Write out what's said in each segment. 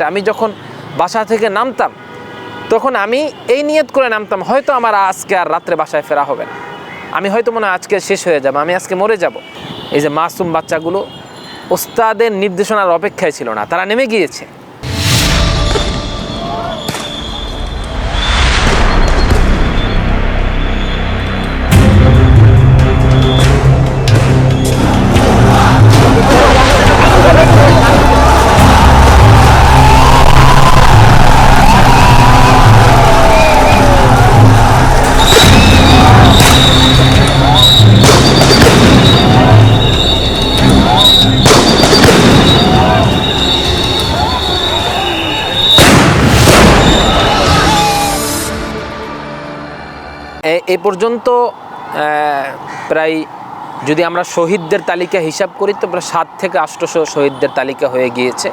করেছে আমি যখন বাসা থেকে নামতাম, তখন আমি এই নিয়ত করে নামতাম, হয়তো আমার আজকে আর রাত্রে বাসায় ফেরা হবে না। আমি হয়তো মনে হয় আজকে শেষ হয়ে যাব, আমি আজকে মরে যাব। এই যে মাসুম বাচ্চাগুলো, ওস্তাদের নির্দেশনার অপেক্ষায় ছিল না, তারা নেমে গিয়েছে। এ- পর্যন্ত প্রায় যদি আমরা শহীদদের তালিকা হিসাব করি, তো প্রায় সাত থেকে আষ্টশো শহীদদের তালিকা হয়ে গিয়েছে।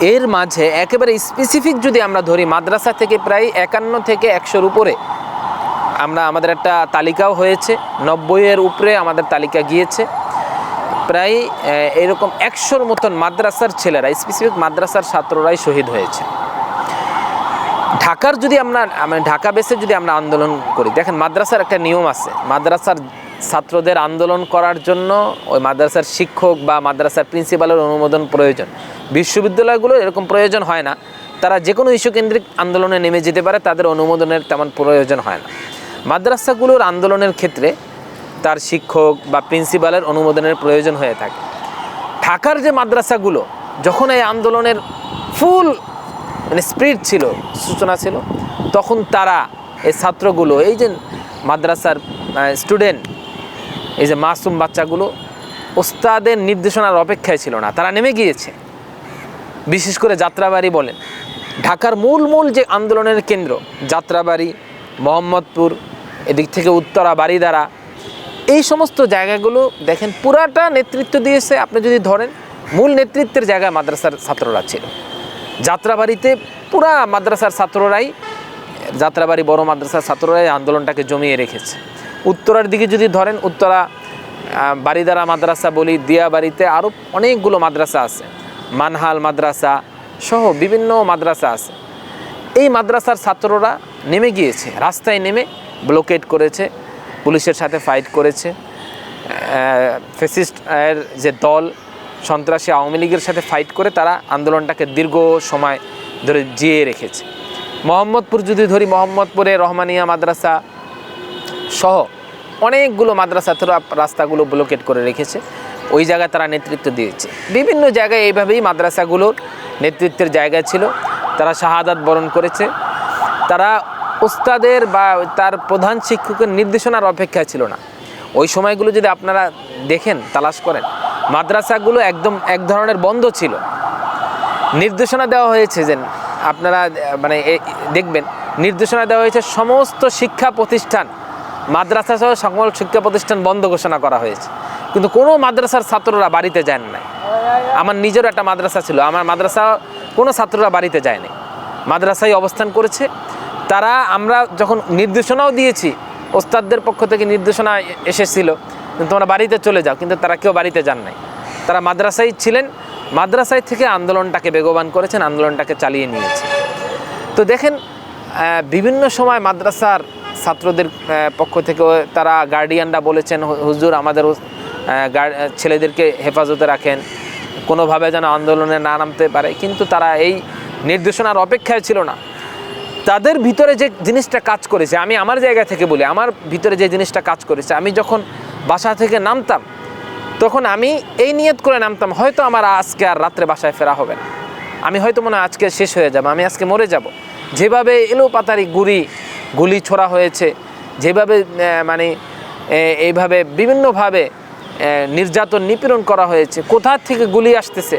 এর মাঝে একেবারে স্পেসিফিক যদি আমরা ধরি, মাদ্রাসা থেকে প্রায় একান্ন থেকে একশোর উপরে আমরা আমাদের একটা তালিকাও হয়েছে নব্বইয়ের উপরে আমাদের তালিকা গিয়েছে। প্রায় এরকম একশোর মতন মাদ্রাসার ছেলেরা স্পেসিফিক মাদ্রাসার ছাত্ররাই শহীদ হয়েছে। ঢাকার যদি আমরা মানে ঢাকা বেসে যদি আমরা আন্দোলন করি, দেখেন মাদ্রাসার একটা নিয়ম আছে, মাদ্রাসার ছাত্রদের আন্দোলন করার জন্য ওই মাদ্রাসার শিক্ষক বা মাদ্রাসার প্রিন্সিপালের অনুমোদন প্রয়োজন। বিশ্ববিদ্যালয়গুলো এরকম প্রয়োজন হয় না, তারা যে কোনো ইস্যু কেন্দ্রিক আন্দোলনে নেমে যেতে পারে, তাদের অনুমোদনের তেমন প্রয়োজন হয় না। মাদ্রাসাগুলোর আন্দোলনের ক্ষেত্রে তার শিক্ষক বা প্রিন্সিপালের অনুমোদনের প্রয়োজন হয়ে থাকে। ঢাকার যে মাদ্রাসাগুলো, যখন এই আন্দোলনের ফুল মানে স্পিরিট ছিল, সূচনা ছিল। তখন তারা এই ছাত্রগুলো, এই যে মাদ্রাসার স্টুডেন্ট এই যে মাসুম বাচ্চাগুলো, ওস্তাদের নির্দেশনার অপেক্ষায় ছিল না। তারা নেমে গিয়েছে। বিশেষ করে যাত্রাবাড়ি বলেন। ঢাকার মূল মূল যে আন্দোলনের কেন্দ্র, যাত্রাবাড়ি, মোহাম্মদপুর, এদিক থেকে উত্তরা বাড়িদারা এই সমস্ত জায়গাগুলো দেখেন পুরাটা নেতৃত্ব দিয়েছে। আপনি যদি ধরেন, মূল নেতৃত্বের জায়গায় মাদ্রাসার ছাত্ররা ছিল। যাত্রাবাড়িতে পুরা মাদ্রাসার ছাত্ররাই, যাত্রাবাড়ি বড় মাদ্রাসার ছাত্ররাই আন্দোলনটাকে জমিয়ে রেখেছে। উত্তরার দিকে যদি ধরেন, উত্তরা বাড়িদারা মাদ্রাসা বলি, দিয়াবাড়িতে আরও অনেকগুলো মাদ্রাসা আছে। মানহাল মাদ্রাসা সহ বিভিন্ন মাদ্রাসা আছে। এই মাদ্রাসার ছাত্ররা নেমে গিয়েছে, রাস্তায় নেমে ব্লকেট করেছে, পুলিশের সাথে ফাইট করেছে। ফেসিস্ট যে দল সন্ত্রাসী আওয়ামী লীগের সাথে ফাইট করে তারা আন্দোলনটাকে দীর্ঘ সময় ধরে জিয়ে রেখেছে। মোহাম্মদপুর যদি ধরি, মোহাম্মদপুরে রহমানিয়া মাদ্রাসা সহ অনেকগুলো মাদ্রাসা তারা রাস্তাগুলো ব্লকেট করে রেখেছে। ওই জায়গায় তারা নেতৃত্ব দিয়েছে। বিভিন্ন জায়গায় এইভাবেই মাদ্রাসাগুলোর নেতৃত্বের জায়গা ছিল। তারা শাহাদাত বরণ করেছে। তারা ওস্তাদের বা তার প্রধান শিক্ষকের নির্দেশনার অপেক্ষায় ছিল না। ওই সময়গুলো যদি আপনারা দেখেন, তালাশ করেন মাদ্রাসাগুলো একদম এক ধরনের বন্ধ ছিল। নির্দেশনা দেওয়া হয়েছে যে আপনারা মানে দেখবেন, নির্দেশনা দেওয়া হয়েছে সমস্ত শিক্ষা প্রতিষ্ঠান, মাদ্রাসা সহ সকল শিক্ষা প্রতিষ্ঠান বন্ধ ঘোষণা করা হয়েছে। কিন্তু কোনো মাদ্রাসার ছাত্ররা বাড়িতে যান নাই। আমার নিজেরও একটা মাদ্রাসা ছিল, আমার মাদ্রাসা কোনো ছাত্ররা বাড়িতে যায়নি মাদ্রাসায় অবস্থান করেছে। তারা, আমরা যখন নির্দেশনাও দিয়েছি, ওস্তাদদের পক্ষ থেকে নির্দেশনা এসেছিল তোমরা বাড়িতে চলে যাও, কিন্তু তারা কেউ বাড়িতে যান নাই। তারা মাদ্রাসায় ছিলেন, মাদ্রাসায় থেকে আন্দোলনটাকে বেগবান করেছেন, আন্দোলনটাকে চালিয়ে নিয়েছে। তো দেখেন বিভিন্ন সময় মাদ্রাসার ছাত্রদের পক্ষ থেকে তারা গার্ডিয়ানরা বলেছেন, হুজুর আমাদের ছেলেদেরকে হেফাজতে রাখেন। কোনোভাবে যেন আন্দোলনে না নামতে পারে। কিন্তু তারা এই নির্দেশনার অপেক্ষায় ছিল না। তাদের ভিতরে যে জিনিসটা কাজ করেছে, আমি আমার জায়গা থেকে বলি, আমার ভিতরে যে জিনিসটা কাজ করেছে, আমি যখন বাসা থেকে নামতাম, তখন আমি এই নিয়ত করে নামতাম, হয়তো আমার আজকে আর রাত্রে বাসায় ফেরা হবে না। আমি হয়তো মনে হয় আজকে শেষ হয়ে যাব, আমি আজকে মরে যাব। যেভাবে এলো পাতারি গুড়ি, গুলি ছোড়া হয়েছে, যেভাবে মানে এইভাবে বিভিন্নভাবে নির্যাতন নিপীড়ন করা হয়েছে কোথার থেকে গুলি আসতেছে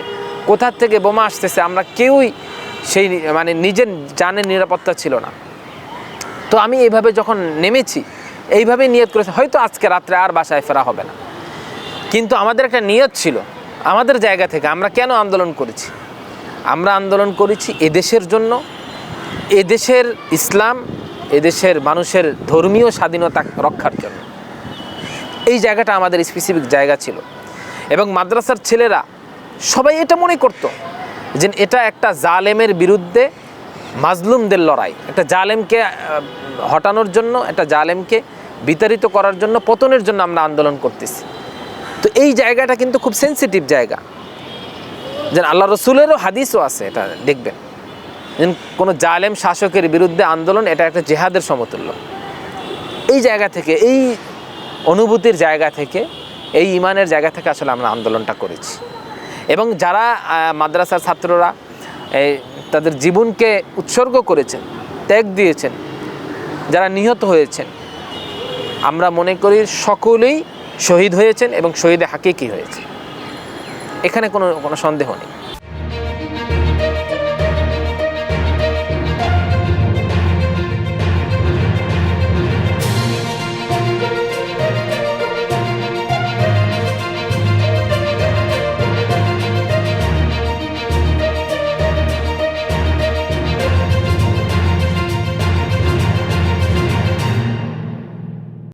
কোথার থেকে বোমা আসতেছে, আমরা কেউই সেই মানে নিজের জানের নিরাপত্তা ছিল না। তো আমি এইভাবে যখন নেমেছি এইভাবেই নিয়ত করেছে। হয়তো আজকে রাত্রে আর বাসায় ফেরা হবে না। কিন্তু আমাদের একটা নিয়ত ছিল, আমাদের জায়গা থেকে আমরা কেন আন্দোলন করেছি? আমরা আন্দোলন করেছি এদেশের জন্য। এদেশের ইসলাম, এদেশের মানুষের ধর্মীয় স্বাধীনতা রক্ষার জন্য। এই জায়গাটা আমাদের স্পেসিফিক জায়গা ছিল। এবং মাদ্রাসার ছেলেরা সবাই এটা মনে করত যে এটা একটা জালেমের বিরুদ্ধে মাজলুমদের লড়াই। একটা জালেমকে হটানোর জন্য, একটা জালেমকে বিতাড়িত করার জন্য পতনের জন্য আমরা আন্দোলন করতেছি। তো এই জায়গাটা কিন্তু খুব সেন্সিটিভ জায়গা। যেন আল্লাহ রসুলেরও হাদিসও আছে এটা, দেখবেন। যেন কোনো জালেম শাসকের বিরুদ্ধে আন্দোলন, এটা একটা জেহাদের সমতুল্য। এই জায়গা থেকে, এই অনুভূতির জায়গা থেকে, এই ইমানের জায়গা থেকে আসলে আমরা আন্দোলনটা করেছি। এবং যারা মাদ্রাসার ছাত্ররা তাদের জীবনকে উৎসর্গ করেছেন, ত্যাগ দিয়েছেন, যারা নিহত হয়েছেন আমরা মনে করি সকলেই শহীদ হয়েছেন এবং শহীদে হাকিকি হয়েছে। এখানে কোনো কোনো সন্দেহ নেই।